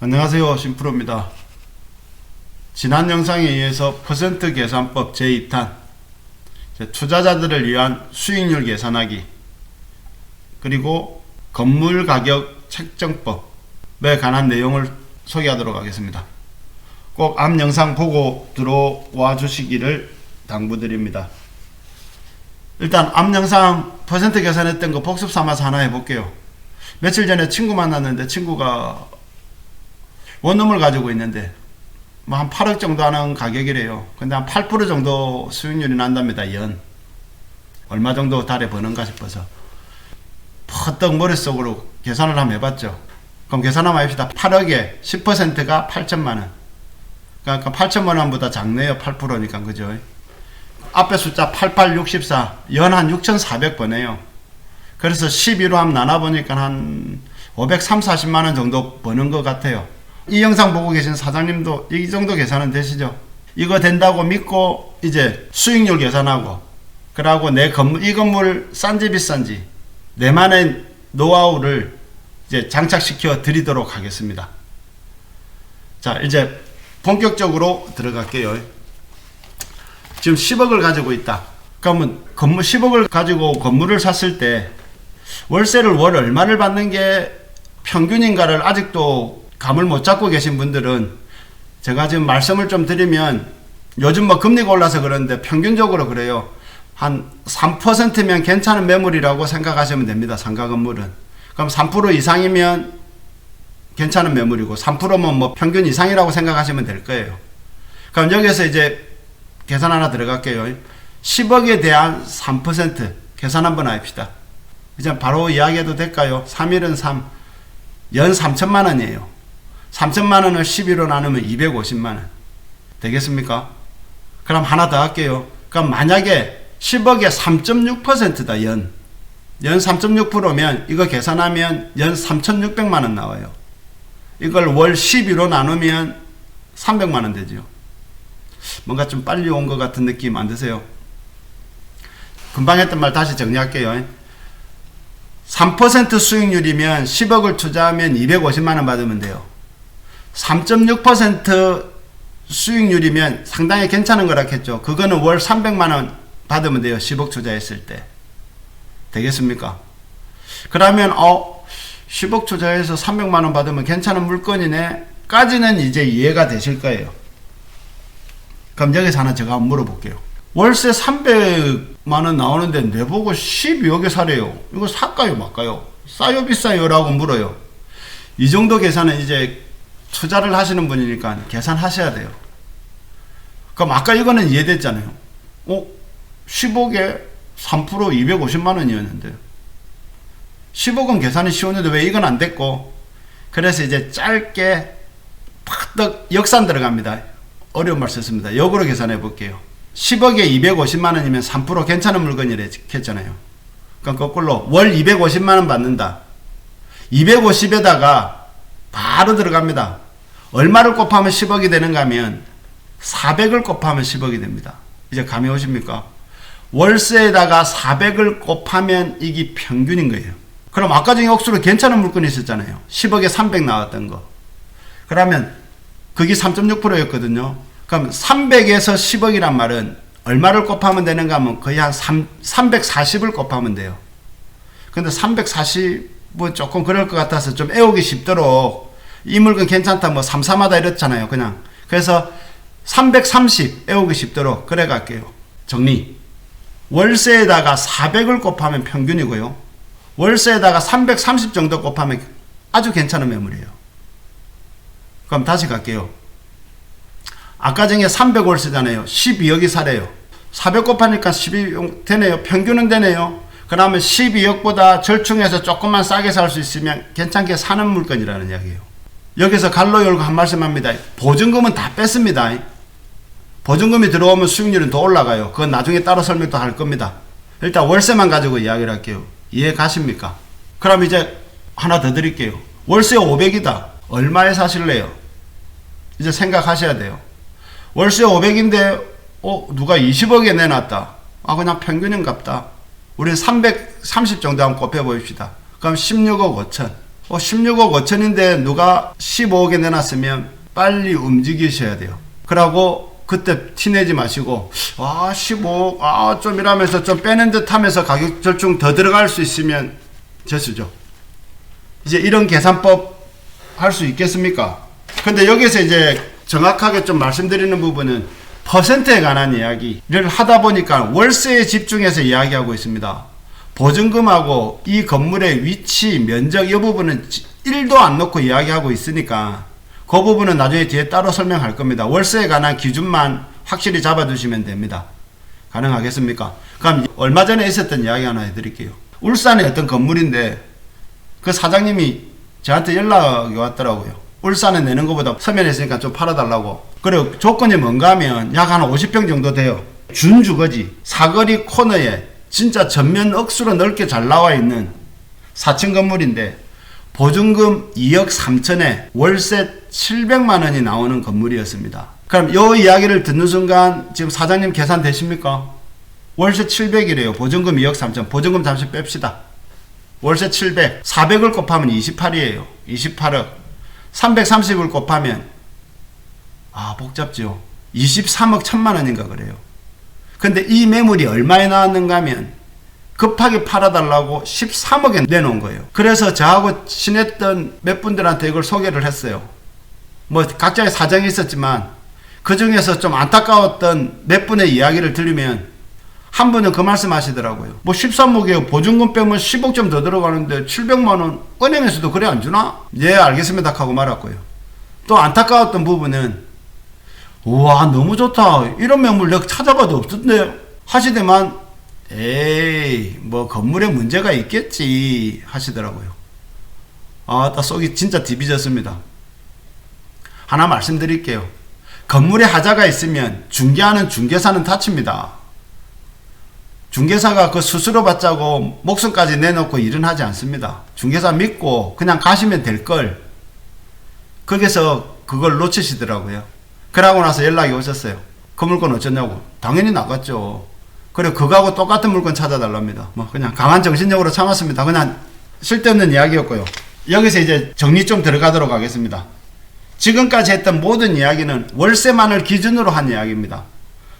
안녕하세요. 심프로입니다. 지난 영상에 의해서 퍼센트 계산법 제2탄 투자자들을 위한 수익률 계산하기 그리고 건물 가격 책정법에 관한 내용을 소개하도록 하겠습니다. 꼭 앞 영상 보고 들어와 주시기를 당부드립니다. 일단 앞 영상 퍼센트 계산했던 거 복습 삼아서 하나 해볼게요. 며칠 전에 친구 만났는데 친구가 원룸을 가지고 있는데 뭐 한 8억 정도 하는 가격이래요. 근데 한 8% 정도 수익률이 난답니다. 연. 얼마 정도 달에 버는가 싶어서 퍼뜩 머릿속으로 계산을 한번 해봤죠. 그럼 계산 한번 해봅시다. 8억에 10%가 8천만 원. 그러니까 8천만 원보다 작네요. 8%니까 그죠? 앞에 숫자 8864, 연 한 6,400 버네요. 그래서 12로 한번 나눠보니까 한 530, 40만 원 정도 버는 것 같아요. 이 영상 보고 계신 사장님도 이 정도 계산은 되시죠? 이거 된다고 믿고 이제 수익률 계산하고 그러고 내 건물 이 건물 싼지 비싼지 내만의 노하우를 이제 장착시켜 드리도록 하겠습니다. 자, 이제 본격적으로 들어갈게요. 지금 10억을 가지고 있다. 그러면 건물 10억을 가지고 건물을 샀을 때 월세를 월 얼마를 받는 게 평균인가를 아직도 감을 못 잡고 계신 분들은 제가 지금 말씀을 좀 드리면 요즘 뭐 금리가 올라서 그러는데 평균적으로 그래요. 한 3%면 괜찮은 매물이라고 생각하시면 됩니다. 상가 건물은. 그럼 3% 이상이면 괜찮은 매물이고 3%면 뭐 평균 이상이라고 생각하시면 될 거예요. 그럼 여기서 이제 계산 하나 들어갈게요. 10억에 대한 3% 계산 한번 합시다. 이제 바로 이야기해도 될까요? 3일은 3, 연 3천만 원이에요. 3천만 원을 12로 나누면 250만 원. 되겠습니까? 그럼 하나 더 할게요. 그럼 만약에 10억에 3.6%다, 연. 연 3.6%면 이거 계산하면 연 3,600만 원 나와요. 이걸 월 12로 나누면 300만 원 되죠. 뭔가 좀 빨리 온 것 같은 느낌 안 드세요? 금방 했던 말 다시 정리할게요. 3% 수익률이면 10억을 투자하면 250만 원 받으면 돼요. 3.6% 수익률이면 상당히 괜찮은 거라 했죠. 그거는 월 300만 원 받으면 돼요. 10억 투자했을 때. 되겠습니까? 그러면 어 10억 투자해서 300만 원 받으면 괜찮은 물건이네. 까지는 이제 이해가 되실 거예요. 그럼 여기서 하나 제가 물어볼게요. 월세 300만 원 나오는데 내보고 12억에 사래요. 이거 살까요, 말까요? 싸요, 비싸요? 라고 물어요. 이 정도 계산은 이제 투자를 하시는 분이니까 계산하셔야 돼요. 그럼 아까 이거는 이해됐잖아요. 어? 10억에 3% 250만 원이었는데 10억은 계산이 쉬웠는데 왜 이건 안 됐고 그래서 이제 짧게 팍떡 역산 들어갑니다. 어려운 말 썼습니다. 역으로 계산해 볼게요. 10억에 250만 원이면 3% 괜찮은 물건이래 했잖아요. 그럼 거꾸로 월 250만 원 받는다. 250에다가 바로 들어갑니다. 얼마를 곱하면 10억이 되는가 하면 400을 곱하면 10억이 됩니다. 이제 감이 오십니까? 월세에다가 400을 곱하면 이게 평균인 거예요. 그럼 아까 전에 억수로 괜찮은 물건이 있었잖아요. 10억에 300 나왔던 거. 그러면 그게 3.6%였거든요. 그럼 300에서 10억이란 말은 얼마를 곱하면 되는가 하면 거의 한 3, 340을 곱하면 돼요. 근데 340은 조금 그럴 것 같아서 좀 애우기 쉽도록 이 물건 괜찮다 뭐 3, 3하다 이랬잖아요. 그냥. 그래서 330 애우기 쉽도록 그래 갈게요. 정리. 월세에다가 400을 곱하면 평균이고요. 월세에다가 330 정도 곱하면 아주 괜찮은 매물이에요. 그럼 다시 갈게요. 아까 전에 300월세잖아요. 12억이 사래요. 400 곱하니까 12억 되네요. 평균은 되네요. 그러면 12억보다 절충해서 조금만 싸게 살 수 있으면 괜찮게 사는 물건이라는 이야기예요. 여기서 갈로 열고 한 말씀 합니다. 보증금은 다 뺐습니다. 보증금이 들어오면 수익률은 더 올라가요. 그건 나중에 따로 설명도 할 겁니다. 일단 월세만 가지고 이야기를 할게요. 이해 가십니까? 그럼 이제 하나 더 드릴게요. 월세 500이다. 얼마에 사실래요? 이제 생각하셔야 돼요. 월세 500인데 어 누가 20억에 내놨다. 아 그냥 평균인 값다. 우리는 330 정도 한번 곱해 보십시다. 그럼 16억 5천. 어, 16억 5천인데 누가 15억에 내놨으면 빨리 움직이셔야 돼요. 그러고 그때 티내지 마시고 아 15억 아좀 이러면서 좀 빼는 듯 하면서 가격 절충 더 들어갈 수 있으면 됐수죠. 이제 이런 계산법 할 수 있겠습니까? 근데 여기서 이제 정확하게 좀 말씀드리는 부분은 퍼센트에 관한 이야기를 하다 보니까 월세에 집중해서 이야기하고 있습니다. 보증금하고 이 건물의 위치, 면적 이 부분은 1도 안 넣고 이야기하고 있으니까 그 부분은 나중에 뒤에 따로 설명할 겁니다. 월세에 관한 기준만 확실히 잡아두시면 됩니다. 가능하겠습니까? 그럼 얼마 전에 있었던 이야기 하나 해드릴게요. 울산에 어떤 건물인데 그 사장님이 저한테 연락이 왔더라고요. 울산에 내는 것보다 서면에 있으니까 좀 팔아달라고. 그리고 조건이 뭔가 하면 약 한 50평 정도 돼요. 준주거지. 사거리 코너에 진짜 전면 억수로 넓게 잘 나와 있는 4층 건물인데 보증금 2억 3천에 월세 700만 원이 나오는 건물이었습니다. 그럼 요 이야기를 듣는 순간 지금 사장님 계산 되십니까? 월세 700이래요. 보증금 2억 3천. 보증금 잠시 뺍시다. 월세 700. 400을 곱하면 28이에요. 28억. 330을 곱하면 아 복잡죠. 23억 1천만 원인가 그래요. 근데 이 매물이 얼마에 나왔는가 하면 급하게 팔아달라고 13억에 내놓은 거예요. 그래서 저하고 친했던 몇 분들한테 이걸 소개를 했어요. 뭐 각자의 사정이 있었지만 그 중에서 좀 안타까웠던 몇 분의 이야기를 들으면 한 분은 그 말씀 하시더라고요. 뭐 13억에 보증금 빼면 10억 좀 더 들어가는데 700만 원 은행에서도 그래 안 주나? 예 알겠습니다 하고 말았고요. 또 안타까웠던 부분은 우와 너무 좋다 이런 매물 내가 찾아봐도 없던데 하시더만 에이 뭐 건물에 문제가 있겠지 하시더라고요. 아따 속이 진짜 디비졌습니다. 하나 말씀드릴게요. 건물에 하자가 있으면 중개하는 중개사는 다칩니다. 중개사가 그 수수료 받자고 목숨까지 내놓고 일은 하지 않습니다. 중개사 믿고 그냥 가시면 될 걸. 거기서 그걸 놓치시더라고요. 그러고 나서 연락이 오셨어요. 그 물건 어쩌냐고. 당연히 나갔죠. 그리고 그거하고 똑같은 물건 찾아달랍니다. 뭐 그냥 강한 정신력으로 참았습니다. 그냥 쓸데없는 이야기였고요. 여기서 이제 정리 좀 들어가도록 하겠습니다. 지금까지 했던 모든 이야기는 월세만을 기준으로 한 이야기입니다.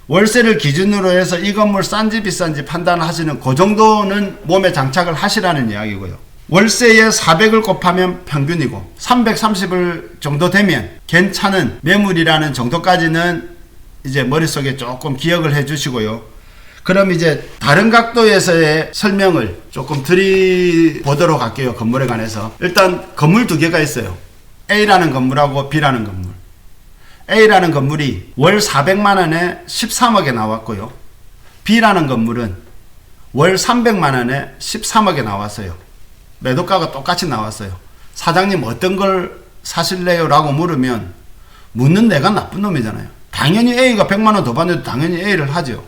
월세를 기준으로 해서 이 건물 싼지 비싼지 판단하시는 그 정도는 몸에 장착을 하시라는 이야기고요. 월세에 400을 곱하면 평균이고 330을 정도 되면 괜찮은 매물이라는 정도까지는 이제 머릿속에 조금 기억을 해 주시고요. 그럼 이제 다른 각도에서의 설명을 조금 드리보도록 할게요. 건물에 관해서. 일단 건물 두 개가 있어요. A라는 건물하고 B라는 건물. A라는 건물이 월 400만 원에 13억에 나왔고요. B라는 건물은 월 300만 원에 13억에 나왔어요. 매도가가 똑같이 나왔어요. 사장님 어떤 걸 사실래요? 라고 물으면 묻는 내가 나쁜 놈이잖아요. 당연히 A가 100만 원 더 받는데 당연히 A를 하죠.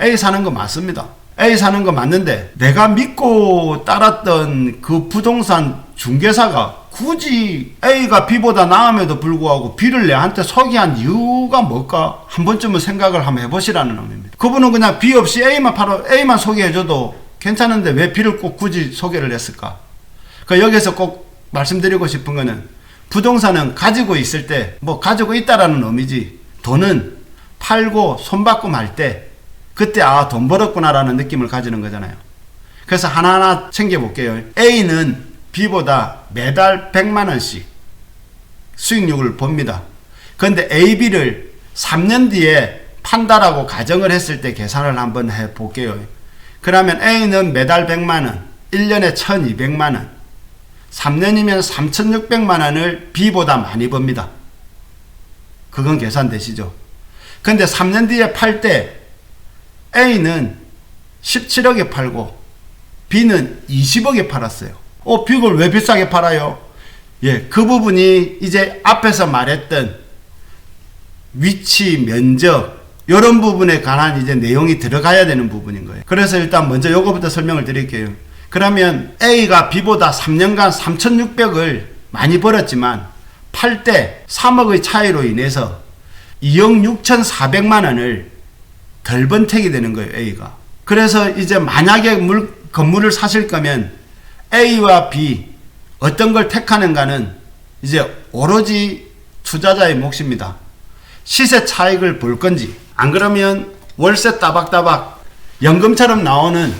A 사는 거 맞습니다. A 사는 거 맞는데 내가 믿고 따랐던 그 부동산 중개사가 굳이 A가 B보다 나음에도 불구하고 B를 내한테 소개한 이유가 뭘까? 한 번쯤은 생각을 한번 해보시라는 의미입니다. 그분은 그냥 B 없이 A만 팔아, A만 소개해줘도 괜찮은데 왜 B를 꼭 굳이 소개를 했을까? 그 여기서 꼭 말씀드리고 싶은 거는 부동산은 가지고 있을 때, 뭐 가지고 있다라는 의미지, 돈은 팔고 손바꿈 할 때, 그때 아, 돈 벌었구나라는 느낌을 가지는 거잖아요. 그래서 하나하나 챙겨볼게요. A는 B보다 매달 100만 원씩 수익률을 봅니다. 근데 AB를 3년 뒤에 판다라고 가정을 했을 때 계산을 한번 해 볼게요. 그러면 A는 매달 100만원, 1년에 1200만원, 3년이면 3600만원을 B보다 많이 법니다. 그건 계산되시죠? 근데 3년 뒤에 팔 때 A는 17억에 팔고 B는 20억에 팔았어요. 어, 빅을 왜 비싸게 팔아요? 예, 그 부분이 이제 앞에서 말했던 위치, 면적, 이런 부분에 관한 이제 내용이 들어가야 되는 부분인 거예요. 그래서 일단 먼저 요거부터 설명을 드릴게요. 그러면 A가 B보다 3년간 3,600을 많이 벌었지만 팔 때 3억의 차이로 인해서 2억 6,400만 원을 덜 번택이 되는 거예요, A가. 그래서 이제 만약에 물, 건물을 사실 거면 A와 B 어떤 걸 택하는가는 이제 오로지 투자자의 몫입니다. 시세 차익을 볼 건지 안 그러면 월세 따박따박 연금처럼 나오는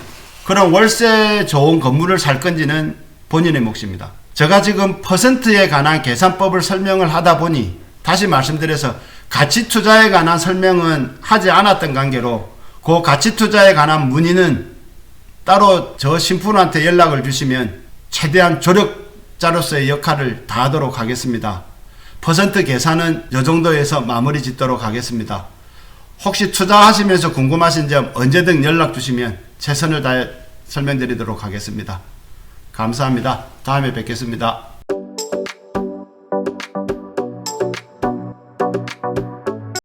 그런 월세 좋은 건물을 살 건지는 본인의 몫입니다. 제가 지금 퍼센트에 관한 계산법을 설명을 하다 보니 다시 말씀드려서 가치 투자에 관한 설명은 하지 않았던 관계로 그 가치 투자에 관한 문의는 따로 저 신분한테 연락을 주시면 최대한 조력자로서의 역할을 다하도록 하겠습니다. 퍼센트 계산은 이 정도에서 마무리 짓도록 하겠습니다. 혹시 투자하시면서 궁금하신 점 언제든 연락 주시면 최선을 다해 설명드리도록 하겠습니다. 감사합니다. 다음에 뵙겠습니다.